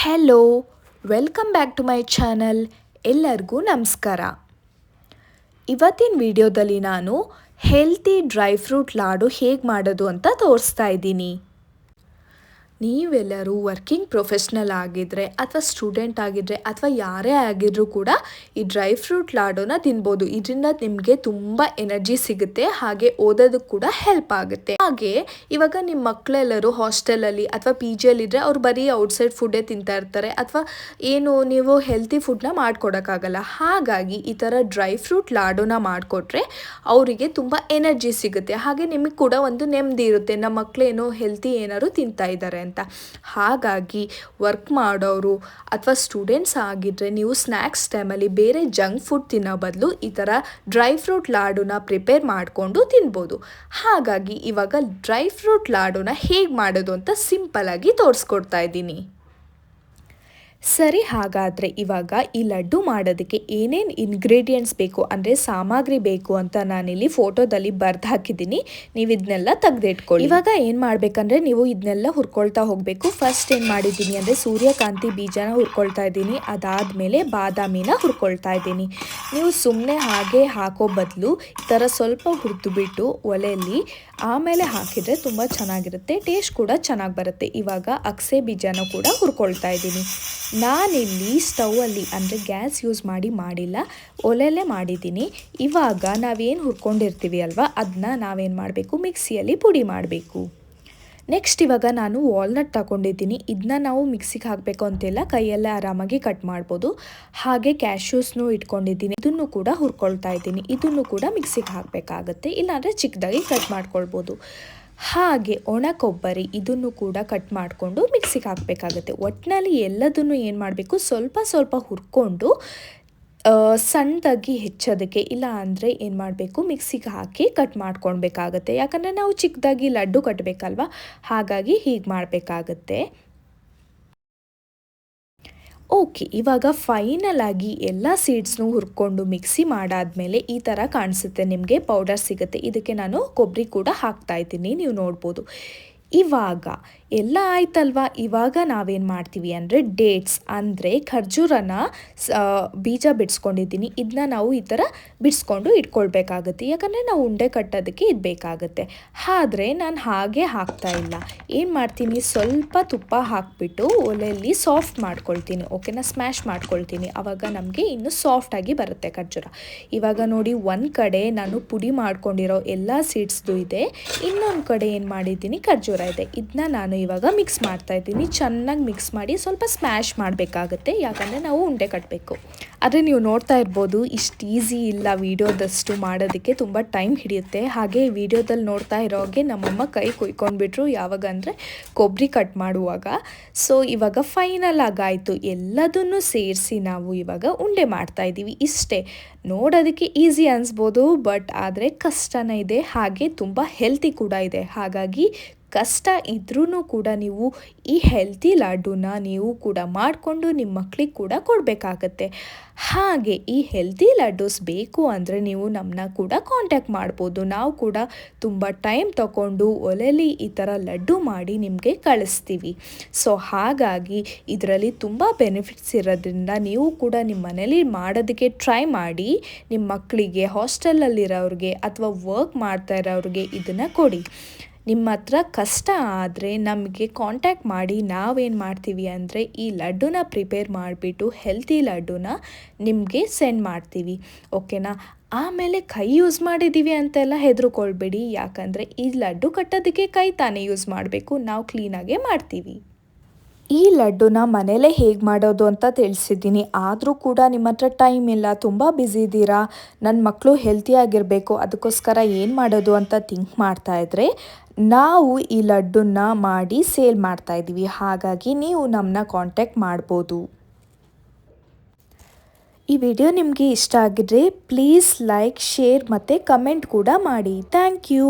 Hello welcome back to my channel ಎಲ್ಲರಿಗೂ ನಮಸ್ಕಾರ. ಇವತ್ತಿನ ವಿಡಿಯೋದಲ್ಲಿ ನಾನು ಹೆಲ್ತಿ ಡ್ರೈ ಫ್ರೂಟ್ ಲಾಡು ಹೇಗೆ ಮಾಡೋದು ಅಂತ ತೋರಿಸ್ತಾ ಇದ್ದೀನಿ. ನೀವೆಲ್ಲರೂ ವರ್ಕಿಂಗ್ ಪ್ರೊಫೆಷ್ನಲ್ ಆಗಿದ್ದರೆ ಅಥವಾ ಸ್ಟೂಡೆಂಟ್ ಆಗಿದ್ದರೆ ಅಥವಾ ಯಾರೇ ಆಗಿದ್ರೂ ಕೂಡ ಈ ಡ್ರೈ ಫ್ರೂಟ್ ಲಾಡೋನ ತಿನ್ಬೋದು. ಇದರಿಂದ ನಿಮಗೆ ತುಂಬ ಎನರ್ಜಿ ಸಿಗುತ್ತೆ, ಹಾಗೆ ಓದೋದಕ್ಕೆ ಕೂಡ ಹೆಲ್ಪ್ ಆಗುತ್ತೆ. ಹಾಗೆ ಇವಾಗ ನಿಮ್ಮ ಮಕ್ಕಳೆಲ್ಲರೂ ಹಾಸ್ಟೆಲಲ್ಲಿ ಅಥವಾ ಪಿ ಜಿಯಲ್ಲಿದ್ದರೆ ಅವ್ರು ಬರೀ ಔಟ್ಸೈಡ್ ಫುಡ್ಡೇ ತಿಂತಾ ಇರ್ತಾರೆ, ಅಥವಾ ಏನು ನೀವು ಹೆಲ್ತಿ ಫುಡ್ನ ಮಾಡ್ಕೊಡೋಕ್ಕಾಗಲ್ಲ. ಹಾಗಾಗಿ ಈ ಥರ ಡ್ರೈ ಫ್ರೂಟ್ ಲಾಡೋನ ಮಾಡಿಕೊಟ್ರೆ ಅವರಿಗೆ ತುಂಬ ಎನರ್ಜಿ ಸಿಗುತ್ತೆ. ಹಾಗೆ ನಿಮಗೆ ಕೂಡ ಒಂದು ನೆಮ್ಮದಿ ಇರುತ್ತೆ. ನಮ್ಮ ಮಕ್ಕಳೇನೋ ಹೆಲ್ತಿ ಏನಾದ್ರು ತಿಂತಾ ಇದ್ದಾರೆ ಅಂತ. ಹಾಗಾಗಿ ವರ್ಕ್ ಮಾಡೋರು ಅಥವಾ ಸ್ಟೂಡೆಂಟ್ಸ್ ಆಗಿದ್ದರೆ ನೀವು ಸ್ನ್ಯಾಕ್ಸ್ ಟೈಮಲ್ಲಿ ಬೇರೆ ಜಂಕ್ ಫುಡ್ ತಿನ್ನೋ ಬದಲು ಈ ಥರ ಡ್ರೈ ಫ್ರೂಟ್ ಲಾಡುನ ಪ್ರಿಪೇರ್ ಮಾಡಿಕೊಂಡು ತಿನ್ಬೋದು. ಹಾಗಾಗಿ ಇವಾಗ ಡ್ರೈ ಫ್ರೂಟ್ ಲಾಡುನ ಹೇಗೆ ಮಾಡೋದು ಅಂತ ಸಿಂಪಲಾಗಿ ತೋರಿಸ್ಕೊಡ್ತಾ ಇದ್ದೀನಿ. ಸರಿ ಹಾಗಾದರೆ ಇವಾಗ ಈ ಲಡ್ಡು ಮಾಡೋದಕ್ಕೆ ಏನೇನು ಇಂಗ್ರೀಡಿಯೆಂಟ್ಸ್ ಬೇಕು? ಅಂದರೆ ಸಾಮಗ್ರಿ ಬೇಕು ಅಂತ ನಾನಿಲ್ಲಿ ಫೋಟೋದಲ್ಲಿ ಬರ್ದು ಹಾಕಿದ್ದೀನಿ ನೀವು ಇದನ್ನೆಲ್ಲ ತೆಗೆದಿಟ್ಕೊಳ್ಳಿ. ಇವಾಗ ಏನು ಮಾಡಬೇಕಂದ್ರೆ ನೀವು ಇದನ್ನೆಲ್ಲ ಹುರ್ಕೊಳ್ತಾ ಹೋಗಬೇಕು. ಫಸ್ಟ್ ಏನು ಮಾಡಿದ್ದೀನಿ ಅಂದರೆ ಸೂರ್ಯಕಾಂತಿ ಬೀಜನ ಹುರ್ಕೊಳ್ತಾ ಇದ್ದೀನಿ. ಅದಾದಮೇಲೆ ಬಾದಾಮಿನ ಹುರ್ಕೊಳ್ತಾ ಇದ್ದೀನಿ. ನೀವು ಸುಮ್ಮನೆ ಹಾಗೆ ಹಾಕೋ ಬದಲು ಈ ಥರ ಸ್ವಲ್ಪ ಹುರಿದು ಬಿಟ್ಟು ಒಲೆಯಲ್ಲಿ ಆಮೇಲೆ ಹಾಕಿದರೆ ತುಂಬ ಚೆನ್ನಾಗಿರುತ್ತೆ. ಟೇಸ್ಟ್ ಕೂಡ ಚೆನ್ನಾಗಿ ಬರುತ್ತೆ. ಇವಾಗ ಅಕ್ಸೆ ಬೀಜನ ಕೂಡ ಹುರ್ಕೊಳ್ತಾ ಇದ್ದೀನಿ. ನಾನಿಲ್ಲಿ ಸ್ಟವಲ್ಲಿ ಅಂದರೆ ಗ್ಯಾಸ್ ಯೂಸ್ ಮಾಡಿ ಮಾಡಿಲ್ಲ ಒಲೆಯಲ್ಲೇ ಮಾಡಿದ್ದೀನಿ. ಇವಾಗ ನಾವೇನು ಹುರ್ಕೊಂಡಿರ್ತೀವಿ ಅಲ್ವಾ ಅದನ್ನ ನಾವೇನು ಮಾಡಬೇಕು? ಮಿಕ್ಸಿಯಲ್ಲಿ ಪುಡಿ ಮಾಡಬೇಕು. ನೆಕ್ಸ್ಟ್ ಇವಾಗ ನಾನು ವಾಲ್ನಟ್ ತಗೊಂಡಿದ್ದೀನಿ. ಇದನ್ನ ನಾವು ಮಿಕ್ಸಿಗೆ ಹಾಕಬೇಕು ಅಂತೆಲ್ಲ ಕೈಯಲ್ಲೇ ಆರಾಮಾಗಿ ಕಟ್ ಮಾಡ್ಬೋದು. ಹಾಗೆ ಕ್ಯಾಶ್ಯೂಸ್ನು ಇಟ್ಕೊಂಡಿದ್ದೀನಿ. ಇದನ್ನು ಕೂಡ ಹುರ್ಕೊಳ್ತಾ ಇದ್ದೀನಿ. ಇದನ್ನು ಕೂಡ ಮಿಕ್ಸಿಗೆ ಹಾಕಬೇಕಾಗತ್ತೆ. ಇಲ್ಲಾಂದರೆ ಚಿಕ್ಕದಾಗಿ ಕಟ್ ಮಾಡ್ಕೊಳ್ಬೋದು. ಹಾಗೆ ಒಣ ಕೊಬ್ಬರಿ ಇದನ್ನು ಕೂಡ ಕಟ್ ಮಾಡಿಕೊಂಡು ಮಿಕ್ಸಿಗೆ ಹಾಕಬೇಕಾಗುತ್ತೆ. ಒಟ್ಟಿನಲ್ಲಿ ಎಲ್ಲದನ್ನು ಏನು ಮಾಡಬೇಕು? ಸ್ವಲ್ಪ ಸ್ವಲ್ಪ ಹುರ್ಕೊಂಡು ಸಣ್ಣದಾಗಿ ಹೆಚ್ಚೋದಕ್ಕೆ ಇಲ್ಲ ಅಂದರೆ ಏನು ಮಾಡಬೇಕು? ಮಿಕ್ಸಿಗೆ ಹಾಕಿ ಕಟ್ ಮಾಡ್ಕೊಳ್ಬೇಕಾಗತ್ತೆ. ಯಾಕಂದರೆ ನಾವು ಚಿಕ್ಕದಾಗಿ ಲಡ್ಡು ಕಟ್ಟಬೇಕಲ್ವ ಹಾಗಾಗಿ ಹೀಗೆ ಮಾಡಬೇಕಾಗತ್ತೆ. ಓಕೆ, ಇವಾಗ ಫೈನಲ್ ಆಗಿ ಎಲ್ಲ ಸೀಡ್ಸ್ನು ಹುರ್ಕೊಂಡು ಮಿಕ್ಸಿ ಮಾಡಾದ್ಮೇಲೆ ಈ ಥರ ಕಾಣಿಸುತ್ತೆ, ನಿಮಗೆ ಪೌಡರ್ ಸಿಗುತ್ತೆ. ಇದಕ್ಕೆ ನಾನು ಕೊಬ್ಬರಿ ಕೂಡ ಹಾಕ್ತಾ ಇದ್ದೀನಿ, ನೀವು ನೋಡ್ಬೋದು. ಇವಾಗ ಎಲ್ಲ ಆಯ್ತಲ್ವಾ? ಇವಾಗ ನಾವೇನು ಮಾಡ್ತೀವಿ ಅಂದರೆ ಡೇಟ್ಸ್ ಅಂದರೆ ಖರ್ಜೂರನ ಬೀಜ ಬಿಡಿಸ್ಕೊಂಡಿದ್ದೀನಿ. ಇದನ್ನ ನಾವು ಈ ಥರ ಬಿಡಿಸ್ಕೊಂಡು ಇಟ್ಕೊಳ್ಬೇಕಾಗುತ್ತೆ. ಯಾಕಂದರೆ ನಾವು ಉಂಡೆ ಕಟ್ಟೋದಕ್ಕೆ ಇದು ಬೇಕಾಗುತ್ತೆ. ಆದರೆ ನಾನು ಹಾಗೆ ಹಾಕ್ತಾ ಇಲ್ಲ. ಏನು ಮಾಡ್ತೀನಿ? ಸ್ವಲ್ಪ ತುಪ್ಪ ಹಾಕಿಬಿಟ್ಟು ಒಲೆಯಲ್ಲಿ ಸಾಫ್ಟ್ ಮಾಡ್ಕೊಳ್ತೀನಿ. ಓಕೆನಾ ಸ್ಮ್ಯಾಶ್ ಮಾಡ್ಕೊಳ್ತೀನಿ. ಆವಾಗ ನಮಗೆ ಇನ್ನು ಸಾಫ್ಟಾಗಿ ಬರುತ್ತೆ ಖರ್ಜೂರ. ಇವಾಗ ನೋಡಿ, ಒಂದು ಕಡೆ ನಾನು ಪುಡಿ ಮಾಡ್ಕೊಂಡಿರೋ ಎಲ್ಲ ಸೀಡ್ಸ್ದು ಇದೆ. ಇನ್ನೊಂದು ಕಡೆ ಏನು ಮಾಡಿದ್ದೀನಿ? ಖರ್ಜೂರ ಇದೆ ಇದನ್ನ ನಾನು ಇವಾಗ ಮಿಕ್ಸ್ ಮಾಡ್ತಾ ಇದ್ದೀನಿ. ಚೆನ್ನಾಗಿ ಮಿಕ್ಸ್ ಮಾಡಿ ಸ್ವಲ್ಪ ಸ್ಮ್ಯಾಶ್ ಮಾಡಬೇಕಾಗತ್ತೆ. ಯಾಕಂದರೆ ನಾವು ಉಂಡೆ ಕಟ್ಟಬೇಕು ಆದರೆ ನೀವು ನೋಡ್ತಾ ಇರ್ಬೋದು, ಇಷ್ಟು ಈಸಿ ಇಲ್ಲ ವೀಡಿಯೋದಷ್ಟು ಮಾಡೋದಕ್ಕೆ. ತುಂಬ ಟೈಮ್ ಹಿಡಿಯುತ್ತೆ. ಹಾಗೆ ವಿಡಿಯೋದಲ್ಲಿ ನೋಡ್ತಾ ಇರೋಗೆ ನಮ್ಮಮ್ಮ ಕೈ ಕುಯ್ಕೊಂಡ್ಬಿಟ್ರು. ಯಾವಾಗ ಅಂದರೆ ಕೊಬ್ಬರಿ ಕಟ್ ಮಾಡುವಾಗ. ಸೊ ಇವಾಗ ಫೈನಲ್ ಆಗಾಯಿತು. ಎಲ್ಲದನ್ನು ಸೇರಿಸಿ ನಾವು ಇವಾಗ ಉಂಡೆ ಮಾಡ್ತಾ ಇದ್ದೀವಿ. ಇಷ್ಟೇ. ನೋಡೋದಕ್ಕೆ ಈಸಿ ಅನಿಸ್ಬೋದು ಬಟ್ ಆದರೆ ಕಷ್ಟನೇ ಇದೆ. ಹಾಗೆ ತುಂಬ ಹೆಲ್ತಿ ಕೂಡ ಇದೆ. ಹಾಗಾಗಿ ಕಷ್ಟ ಇದ್ರೂ ಕೂಡ ನೀವು ಈ ಹೆಲ್ತಿ ಲಾಡುನ ನೀವು ಕೂಡ ಮಾಡಿಕೊಂಡು ನಿಮ್ಮ ಮಕ್ಕಳಿಗೆ ಕೂಡ ಕೊಡಬೇಕಾಗತ್ತೆ. ಹಾಗೆ ಈ ಹೆಲ್ತಿ ಲಾಡೂಸ್ ಬೇಕು ಅಂದರೆ ನೀವು ನಮ್ಮನ್ನ ಕೂಡ ಕಾಂಟ್ಯಾಕ್ಟ್ ಮಾಡ್ಬೋದು. ನಾವು ಕೂಡ ತುಂಬ ಟೈಮ್ ತಗೊಂಡು ಒಲೆಯಲ್ಲಿ ಈ ಥರ ಲಡ್ಡು ಮಾಡಿ ನಿಮಗೆ ಕಳಿಸ್ತೀವಿ. ಸೊ ಹಾಗಾಗಿ ಇದರಲ್ಲಿ ತುಂಬ ಬೆನಿಫಿಟ್ಸ್ ಇರೋದ್ರಿಂದ ನೀವು ಕೂಡ ನಿಮ್ಮ ಮನೇಲಿ ಮಾಡೋದಕ್ಕೆ ಟ್ರೈ ಮಾಡಿ ನಿಮ್ಮ ಮಕ್ಕಳಿಗೆ ಹಾಸ್ಟೆಲಲ್ಲಿರೋರಿಗೆ ಅಥವಾ ವರ್ಕ್ ಮಾಡ್ತಾ ಇರೋರಿಗೆ ಇದನ್ನು ಕೊಡಿ. ನಿಮ್ಮ ಹತ್ರ ಕಷ್ಟ ಆದರೆ ನಮಗೆ ಕಾಂಟ್ಯಾಕ್ಟ್ ಮಾಡಿ ನಾವೇನು ಮಾಡ್ತೀವಿ ಅಂದರೆ ಈ ಲಡ್ಡುನ ಪ್ರಿಪೇರ್ ಮಾಡಿಬಿಟ್ಟು ಹೆಲ್ತಿ ಲಡ್ಡುನ ನಿಮಗೆ ಸೆಂಡ್ ಮಾಡ್ತೀವಿ ಓಕೆನಾ ಆಮೇಲೆ ಕೈ ಯೂಸ್ ಮಾಡಿದ್ದೀವಿ ಅಂತೆಲ್ಲ ಹೆದರ್ಕೊಳ್ಬೇಡಿ, ಯಾಕಂದರೆ ಈ ಲಡ್ಡು ಕಟ್ಟೋದಕ್ಕೆ ಕೈ ತಾನೇ ಯೂಸ್ ಮಾಡಬೇಕು, ನಾವು ಕ್ಲೀನಾಗೇ ಮಾಡ್ತೀವಿ. ಈ ಲಡ್ಡುನ ಮನೇಲೇ ಹೇಗೆ ಮಾಡೋದು ಅಂತ ತಿಳಿಸಿದ್ದೀನಿ. ಆದರೂ ಕೂಡ ನಿಮ್ಮ ಹತ್ರ ಟೈಮ್ ಇಲ್ಲ, ತುಂಬ ಬ್ಯುಸಿ ಇದ್ದೀರಾ ನನ್ನ ಮಕ್ಕಳು ಹೆಲ್ತಿಯಾಗಿರಬೇಕು ಅದಕ್ಕೋಸ್ಕರ ಏನು ಮಾಡೋದು ಅಂತ ಥಿಂಕ್ ಮಾಡ್ತಾಯಿದ್ರೆ ನಾವು ಈ ಲಡ್ಡನ್ನ ಮಾಡಿ ಸೇಲ್ ಮಾಡ್ತಾ ಇದ್ದೀವಿ. ಹಾಗಾಗಿ ನೀವು ನಮ್ಮನ್ನ ಕಾಂಟ್ಯಾಕ್ಟ್ ಮಾಡ್ಬೋದು. ಈ ವಿಡಿಯೋ ನಿಮಗೆ ಇಷ್ಟ ಆಗಿದ್ರೆ ಪ್ಲೀಸ್ ಲೈಕ್, ಶೇರ್ ಮತ್ತು ಕಮೆಂಟ್ ಕೂಡ ಮಾಡಿ. Thank you.